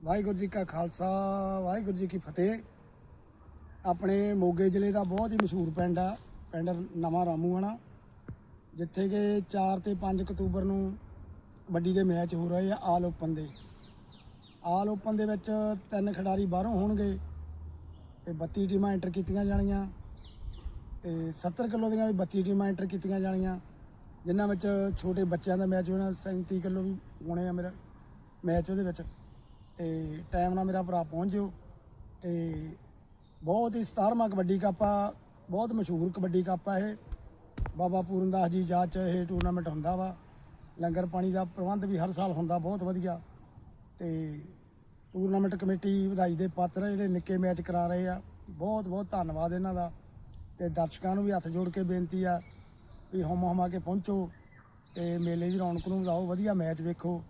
ਵਾਹਿਗੁਰੂ ਜੀ ਕਾ ਖਾਲਸਾ, ਵਾਹਿਗੁਰੂ ਜੀ ਕੀ ਫਤਿਹ। ਆਪਣੇ ਮੋਗੇ ਜ਼ਿਲ੍ਹੇ ਦਾ ਬਹੁਤ ਹੀ ਮਸ਼ਹੂਰ ਪਿੰਡ ਆ, ਪਿੰਡ ਨਵਾਂ ਰਾਮੂਆਣਾ, ਜਿੱਥੇ ਕਿ 4 ਤੇ 5 ਅਕਤੂਬਰ ਨੂੰ ਕਬੱਡੀ ਦੇ ਮੈਚ ਹੋ ਰਹੇ ਆ ਆਲ ਓਪਨ ਦੇ। ਆਲ ਓਪਨ ਦੇ ਵਿੱਚ ਤਿੰਨ ਖਿਡਾਰੀ ਬਾਹਰੋਂ ਹੋਣਗੇ ਤੇ 32 ਟੀਮਾਂ ਐਂਟਰ ਕੀਤੀਆਂ ਜਾਣੀਆਂ ਤੇ 70 ਕਿਲੋ ਦੀਆਂ ਵੀ 32 ਟੀਮਾਂ ਐਂਟਰ ਕੀਤੀਆਂ ਜਾਣੀਆਂ, ਜਿਨ੍ਹਾਂ ਵਿੱਚ ਛੋਟੇ ਬੱਚਿਆਂ ਦਾ ਮੈਚ ਹੋਣਾ 37 ਕਿਲੋ ਵੀ ਹੋਣੇ ਆ ਮੇਰਾ ਮੈਚ ਉਹਦੇ ਵਿੱਚ। ਤੇ ਟਾਈਮ ਨਾਲ ਮੇਰਾ ਭਰਾ ਪਹੁੰਚ ਜਿਓ। ਤੇ ਬਹੁਤ ਹੀ 17ਵਾਂ ਕਬੱਡੀ ਕੱਪ ਆ। ਬਹੁਤ ਮਸ਼ਹੂਰ ਕਬੱਡੀ ਕੱਪ ਆ ਇਹ। ਬਾਬਾ ਪੂਰਨਦਾਸ ਜੀ ਯਾਦ ਚ ਇਹ ਟੂਰਨਾਮੈਂਟ ਹੁੰਦਾ ਵਾ। ਲੰਗਰ ਪਾਣੀ ਦਾ ਪ੍ਰਬੰਧ ਵੀ ਹਰ ਸਾਲ ਹੁੰਦਾ, ਬਹੁਤ ਵਧੀਆ। ਤੇ ਟੂਰਨਾਮੈਂਟ ਕਮੇਟੀ ਵਧਾਈ ਦੇ ਪਾਤਰ ਆ, ਜਿਹੜੇ ਨਿੱਕੇ ਮੈਚ ਕਰਾ ਰਹੇ ਆ। ਬਹੁਤ ਬਹੁਤ ਧੰਨਵਾਦ ਇਹਨਾਂ ਦਾ। ਤੇ ਦਰਸ਼ਕਾਂ ਨੂੰ ਵੀ ਹੱਥ ਜੋੜ ਕੇ ਬੇਨਤੀ ਆ ਵੀ ਹਮ ਹਮਾ ਕੇ ਪਹੁੰਚੋ। ਤੇ ਮੇਲੇ ਦੀ ਰੌਣਕ ਨੂੰ ਵਧਾਓ, ਵਧੀਆ ਮੈਚ ਵੇਖੋ।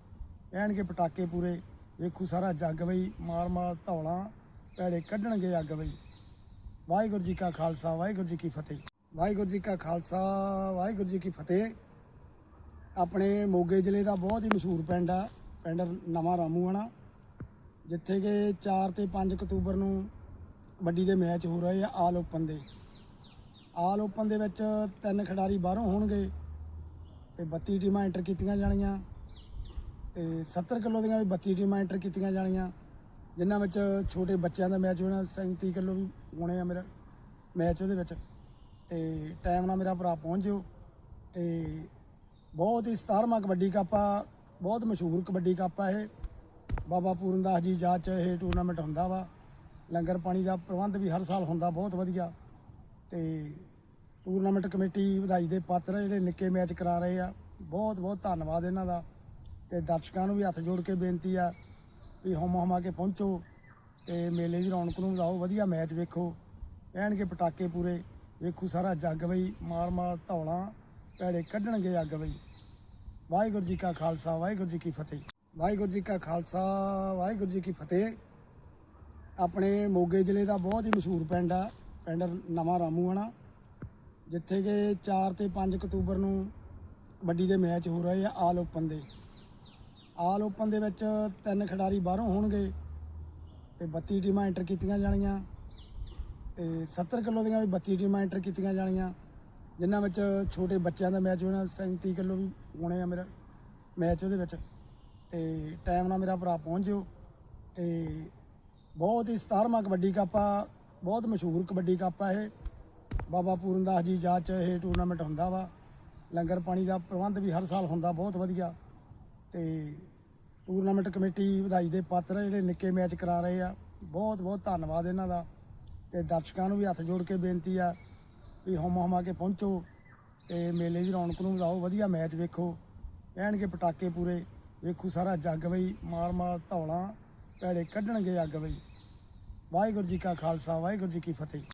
ਕਹਿਣਗੇ ਪਟਾਕੇ ਪੂਰੇ। ਵੇਖੂ ਸਾਰਾ ਜੱਗ ਬਈ ਮਾਰ ਮਾਰ ਧੌਲਾਂ, ਪੈੜੇ ਕੱਢਣਗੇ ਅੱਗ ਬਈ। ਵਾਹਿਗੁਰੂ ਜੀ ਕਾ ਖਾਲਸਾ, ਵਾਹਿਗੁਰੂ ਜੀ ਕੀ ਫਤਿਹ। ਵਾਹਿਗੁਰੂ ਜੀ ਕਾ ਖਾਲਸਾ, ਵਾਹਿਗੁਰੂ ਜੀ ਕੀ ਫਤਿਹ। ਆਪਣੇ ਮੋਗੇ ਜ਼ਿਲ੍ਹੇ ਦਾ ਬਹੁਤ ਹੀ ਮਸ਼ਹੂਰ ਪਿੰਡ ਆ, ਪਿੰਡ ਨਵਾਂ ਰਾਮੂਆਣਾ ਜਿੱਥੇ ਕਿ 4 ਤੇ 5 ਅਕਤੂਬਰ ਨੂੰ ਕਬੱਡੀ ਦੇ ਮੈਚ ਹੋ ਰਹੇ ਆ ਆਲ ਓਪਨ ਦੇ। ਆਲ ਓਪਨ ਦੇ ਵਿੱਚ ਤਿੰਨ ਖਿਡਾਰੀ ਬਾਹਰੋਂ ਹੋਣਗੇ ਤੇ 32 ਟੀਮਾਂ ਐਂਟਰ ਕੀਤੀਆਂ ਜਾਣੀਆਂ। ਤੇ 70 ਕਿਲੋ ਦੀਆਂ ਵੀ 32 ਟੀਮਾਂ ਐਂਟਰ ਕੀਤੀਆਂ ਜਾਣੀਆਂ। ਜਿਨ੍ਹਾਂ ਵਿੱਚ ਛੋਟੇ ਬੱਚਿਆਂ ਦਾ ਮੈਚ ਹੋਣਾ 37 ਕਿਲੋ ਵੀ ਹੋਣੇ ਆ ਮੇਰਾ ਮੈਚ ਉਹਦੇ ਵਿੱਚ। ਤੇ ਟਾਈਮ ਨਾਲ ਮੇਰਾ ਭਰਾ ਪਹੁੰਚ ਜਿਓ। ਤੇ ਬਹੁਤ ਹੀ 17ਵਾਂ ਕਬੱਡੀ ਕੱਪ ਆ। ਬਹੁਤ ਮਸ਼ਹੂਰ ਕਬੱਡੀ ਕੱਪ ਆ ਇਹ। ਬਾਬਾ ਪੂਰਨਦਾਸ ਜੀ ਯਾਦ ਚ ਇਹ ਟੂਰਨਾਮੈਂਟ ਹੁੰਦਾ ਵਾ। ਲੰਗਰ ਪਾਣੀ ਦਾ ਪ੍ਰਬੰਧ ਵੀ ਹਰ ਸਾਲ ਹੁੰਦਾ, ਬਹੁਤ ਵਧੀਆ। ਤੇ ਟੂਰਨਾਮੈਂਟ ਕਮੇਟੀ ਵਧਾਈ ਦੇ ਪਾਤਰ ਆ ਜਿਹੜੇ ਨਿੱਕੇ ਮੈਚ ਕਰਾ ਰਹੇ ਆ। ਬਹੁਤ ਬਹੁਤ ਧੰਨਵਾਦ ਇਹਨਾਂ ਦਾ। ਤੇ ਦਰਸ਼ਕਾਂ ਨੂੰ ਵੀ ਹੱਥ ਜੋੜ ਕੇ ਬੇਨਤੀ ਆ ਵੀ ਹਮ ਹਮਾ ਕੇ ਪਹੁੰਚੋ ਤੇ ਮੇਲੇ ਦੀ ਰੌਣਕ ਨੂੰ ਵਧਾਓ, ਵਧੀਆ ਮੈਚ ਵੇਖੋ ਕਹਿਣਗੇ ਪਟਾਕੇ ਪੂਰੇ, ਵੇਖੋ ਸਾਰਾ ਜੱਗ ਬਈ, ਮਾਰ ਮਾਰ ਧੌਲਾਂ ਪੈੜੇ ਕੱਢਣਗੇ ਅੱਗ ਬਈ। ਵਾਹਿਗੁਰੂ ਜੀ ਕਾ ਖਾਲਸਾ, ਵਾਹਿਗੁਰੂ ਜੀ ਕੀ ਫਤਿਹ। ਵਾਹਿਗੁਰੂ ਜੀ ਕਾ ਖਾਲਸਾ, ਵਾਹਿਗੁਰੂ ਜੀ ਕੀ ਫਤਿਹ। ਆਪਣੇ ਮੋਗੇ ਜ਼ਿਲ੍ਹੇ ਦਾ ਬਹੁਤ ਹੀ ਮਸ਼ਹੂਰ ਪਿੰਡ ਆ, ਪਿੰਡ ਨਵਾਂ ਰਾਮੂਆਣਾ, ਜਿੱਥੇ ਕਿ 4 ਤੇ 5 ਅਕਤੂਬਰ ਨੂੰ ਕਬੱਡੀ ਦੇ ਮੈਚ ਹੋ ਰਹੇ ਆ ਆਲ ਓਪਨ ਦੇ। ਆਲ ਓਪਨ ਦੇ ਵਿੱਚ ਤਿੰਨ ਖਿਡਾਰੀ ਬਾਹਰੋਂ ਹੋਣਗੇ ਤੇ 32 ਟੀਮਾਂ ਐਂਟਰ ਕੀਤੀਆਂ ਜਾਣੀਆਂ ਤੇ 70 ਕਿਲੋ ਦੀਆਂ ਵੀ 32 ਟੀਮਾਂ ਐਂਟਰ ਕੀਤੀਆਂ ਜਾਣੀਆਂ, ਜਿਨ੍ਹਾਂ ਵਿੱਚ ਛੋਟੇ ਬੱਚਿਆਂ ਦਾ ਮੈਚ ਹੋਣਾ 37 ਕਿਲੋ ਵੀ ਹੋਣੇ ਆ ਮੇਰਾ ਮੈਚ ਉਹਦੇ ਵਿੱਚ। ਤੇ ਟਾਈਮ ਨਾਲ ਮੇਰਾ ਭਰਾ ਪਹੁੰਚ ਜਿਓ। ਤੇ ਬਹੁਤ ਹੀ 17ਵਾਂ ਕਬੱਡੀ ਕੱਪ ਆ, ਬਹੁਤ ਮਸ਼ਹੂਰ ਕਬੱਡੀ ਕੱਪ ਆ ਇਹ। ਬਾਬਾ ਪੂਰਨ ਦਾਸ ਜੀ ਯਾਦ ਚ ਇਹ ਟੂਰਨਾਮੈਂਟ ਹੁੰਦਾ ਵਾ। ਲੰਗਰ ਪਾਣੀ ਦਾ ਪ੍ਰਬੰਧ ਵੀ ਹਰ ਸਾਲ ਹੁੰਦਾ, ਬਹੁਤ ਵਧੀਆ। ਤੇ ਟੂਰਨਾਮੈਂਟ ਕਮੇਟੀ ਵਧਾਈ ਦੇ ਪਾਤਰ ਆ, ਜਿਹੜੇ ਨਿੱਕੇ ਮੈਚ ਕਰਾ ਰਹੇ ਆ। ਬਹੁਤ ਬਹੁਤ ਧੰਨਵਾਦ ਇਹਨਾਂ ਦਾ। ਤੇ ਦਰਸ਼ਕਾਂ ਨੂੰ ਵੀ ਹੱਥ ਜੋੜ ਕੇ ਬੇਨਤੀ ਆ ਵੀ ਹਮ ਹਮਾ ਕੇ ਪਹੁੰਚੋ ਤੇ ਮੇਲੇ ਦੀ ਰੌਣਕ ਨੂੰ ਵਧਾਓ, ਵਧੀਆ ਮੈਚ ਵੇਖੋ। ਕਹਿਣਗੇ ਪਟਾਕੇ ਪੂਰੇ। ਵੇਖੂ ਸਾਰਾ ਜੱਗ ਬਈ, ਮਾਰ ਮਾਰ ਧੌਲਾਂ ਪੈੜੇ ਕੱਢਣਗੇ ਅੱਗ ਬਈ। ਵਾਹਿਗੁਰੂ ਜੀ ਕਾ ਖਾਲਸਾ, ਵਾਹਿਗੁਰੂ ਜੀ ਕੀ ਫਤਿਹ।